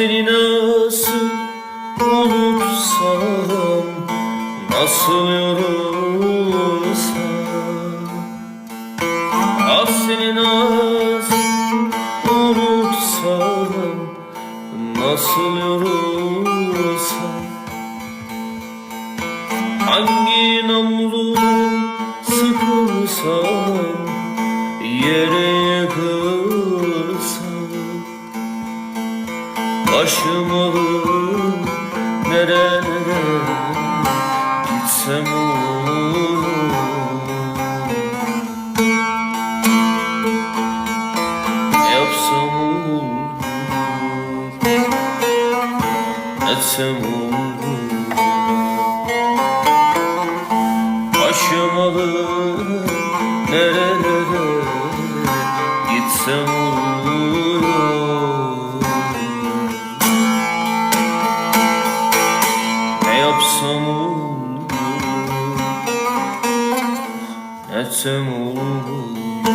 seni nasıl unutsam Nasıl yorulsam Ah seni nasıl unutsam Nasıl yorulsam Hangi namludan sıkılsam Yere Başım alır nerelere gitsem olur? Ne yapsam olur? Etsem olur? Başım alır nerelere gitsem olur Yapsam olur Etsem olur